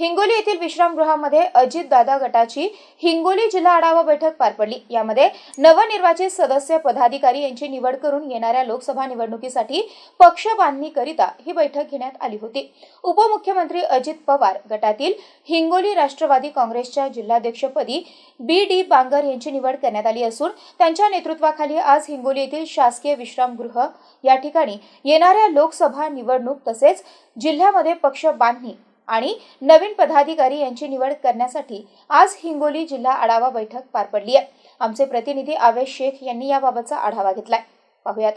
हिंगोली येथील विश्रामगृहामध्ये अजित दादा गटाची हिंगोली जिल्हा आढावा बैठक पार पडली. यामध्ये नवनिर्वाचित सदस्य पदाधिकारी यांची निवड करून येणाऱ्या लोकसभा निवडणुकीसाठी पक्ष बांधणीकरिता ही बैठक घेण्यात आली होती. उपमुख्यमंत्री अजित पवार गटातील हिंगोली राष्ट्रवादी काँग्रेसच्या जिल्हाध्यक्षपदी बी डी बांगर यांची निवड करण्यात आली असून त्यांच्या नेतृत्वाखाली आज हिंगोली येथील शासकीय विश्रामगृह या ठिकाणी येणाऱ्या लोकसभा निवडणूक तसेच जिल्ह्यामध्ये पक्ष बांधणी आणि नवीन पदाधिकारी यांची निवड करण्यासाठी आज हिंगोली जिल्हा आढावा बैठक पार पडली आहे आमचे प्रतिनिधी आवेश शेख यांनी याबाबतचा आढावा घेतलाय. पाहुयात.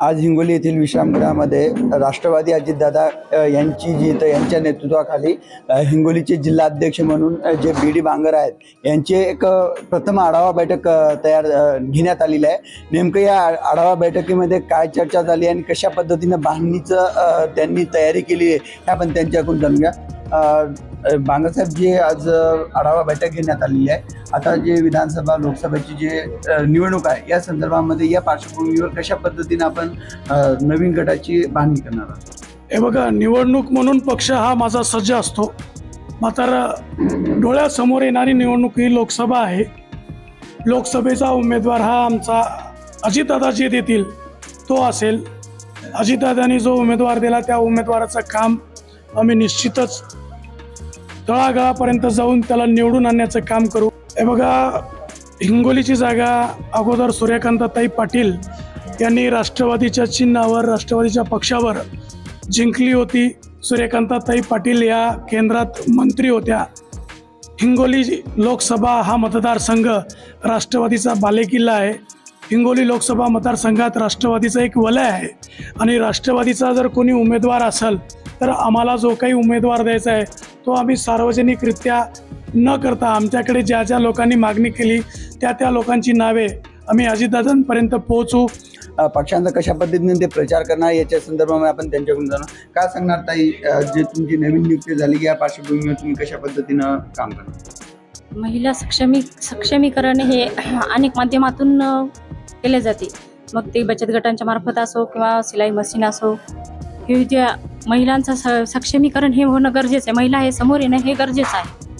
आज हिंगोली येथील विश्रामगृहामध्ये राष्ट्रवादी अजितदादा यांची जी तर यांच्या नेतृत्वाखाली हिंगोलीचे जिल्हाध्यक्ष म्हणून जे बी डी बांगर आहेत यांचे एक प्रथम आढावा बैठक तयार घेण्यात आलेली आहे. नेमकं या आढावा बैठकीमध्ये काय चर्चा झाली आणि कशा पद्धतीनं बांधणीचं त्यांनी तयारी केली आहे ह्या आपण त्यांच्याकडून जाणून बांगासाहेब जे आज आढावा बैठक घेण्यात आलेली आहे. आता जे विधानसभा लोकसभेची जे निवडणूक आहे या संदर्भामध्ये या पार्श्वभूमीवर कशा पद्धतीने आपण नवीन गटाची बांधणी करणार आहोत? हे बघा निवडणूक म्हणून पक्ष हा माझा सज्ज असतो. मात्र डोळ्यासमोर येणारी निवडणूक ही लोकसभा आहे. लोकसभेचा उमेदवार हा आमचा अजितदादा जे देतील तो असेल. अजितदादांनी जो उमेदवार दिला त्या उमेदवाराचं काम आम्ही निश्चितच तळागाळापर्यंत जाऊन त्याला निवडून आणण्याचं काम करू. हे बघा हिंगोलीची जागा अगोदर सूर्यकांताताई पाटील यांनी राष्ट्रवादीच्या चिन्हावर राष्ट्रवादीच्या पक्षावर जिंकली होती. सूर्यकांताताई पाटील या केंद्रात मंत्री होत्या. हिंगोली लोकसभा हा मतदारसंघ राष्ट्रवादीचा बालेकिल्ला आहे. हिंगोली लोकसभा मतदारसंघात राष्ट्रवादीचं एक वलय आहे. आणि राष्ट्रवादीचा जर कोणी उमेदवार असेल तर आम्हाला जो काही उमेदवार द्यायचा आहे तो आम्ही सार्वजनिकरित्या न करता आमच्याकडे ज्या ज्या लोकांनी मागणी केली त्या त्या लोकांची नावे आम्ही अजितदादांपर्यंत पोहोचू. पक्षांचा कशा पद्धतीने ते प्रचार करणार याच्या संदर्भामध्ये आपण त्यांच्याकडून जाणू. काय सांगणार ताई जे तुमची नवीन नियुक्ती झाली या पार्श्वभूमीवर तुम्ही कशा पद्धतीनं काम करणार? महिला सक्षमी सक्षमीकरण हे अनेक माध्यमातून केले जाते. मग ते बचत गटांच्या मार्फत असो किंवा सिलाई मशीन असो हे ज्या महिलांचं स सक्षमीकरण हे होणं गरजेचं आहे. महिला हे समोर येणं हे गरजेचं आहे.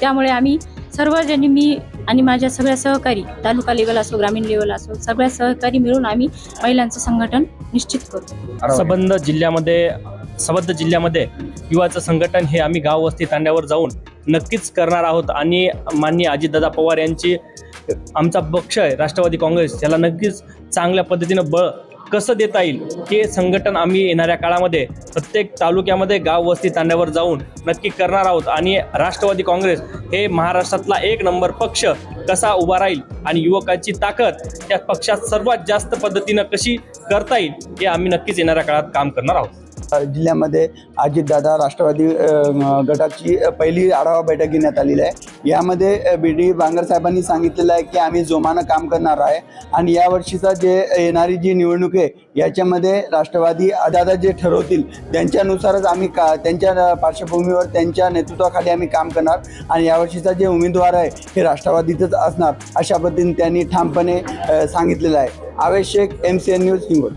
त्यामुळे आम्ही सर्वजणी मी आणि माझ्या सगळ्या सहकारी तालुका लेवल असो ग्रामीण लेवल असो सगळ्या सहकारी मिळून आम्ही महिलांचं संघटन निश्चित करू. संबंध जिल्ह्यामध्ये संबंध जिल्ह्यामध्ये युवाचं संघटन हे आम्ही गाव वस्ती तांड्यावर जाऊन नक्कीच करणार आहोत. आणि माननीय अजितदादा पवार यांची आमचा पक्ष आहे राष्ट्रवादी काँग्रेस. याला नक्कीच चांगल्या पद्धतीनं बळ कसं देता येईल हे संघटन आम्ही येणाऱ्या काळामध्ये प्रत्येक तालुक्यामध्ये गाव वस्ती तांड्यावर जाऊन नक्की करणार आहोत. आणि राष्ट्रवादी काँग्रेस हे महाराष्ट्रातला एक नंबर पक्ष कसा उभा राहील आणि युवकाची ताकद त्या पक्षात सर्वात जास्त पद्धतीनं कशी करता येईल हे आम्ही नक्कीच येणाऱ्या काळात काम करणार आहोत. जिल्ह्यामध्ये अजितदादा राष्ट्रवादी गटाची पहिली आढावा बैठक घेण्यात आलेली आहे. यामध्ये बी डी बांगर साहेबांनी सांगितलेलं आहे की आम्ही जोमानं काम करणार आहे आणि यावर्षीचा जे येणारी जी निवडणूक आहे याच्यामध्ये राष्ट्रवादी दादा जे ठरवतील त्यांच्यानुसारच आम्ही का त्यांच्या पार्श्वभूमीवर त्यांच्या नेतृत्वाखाली आम्ही काम करणार आणि यावर्षीचा जे उमेदवार आहे हे राष्ट्रवादीतच असणार अशा पद्धतीने त्यांनी ठामपणे सांगितलेलं आहे. आवश्यक M C N news Hingoli.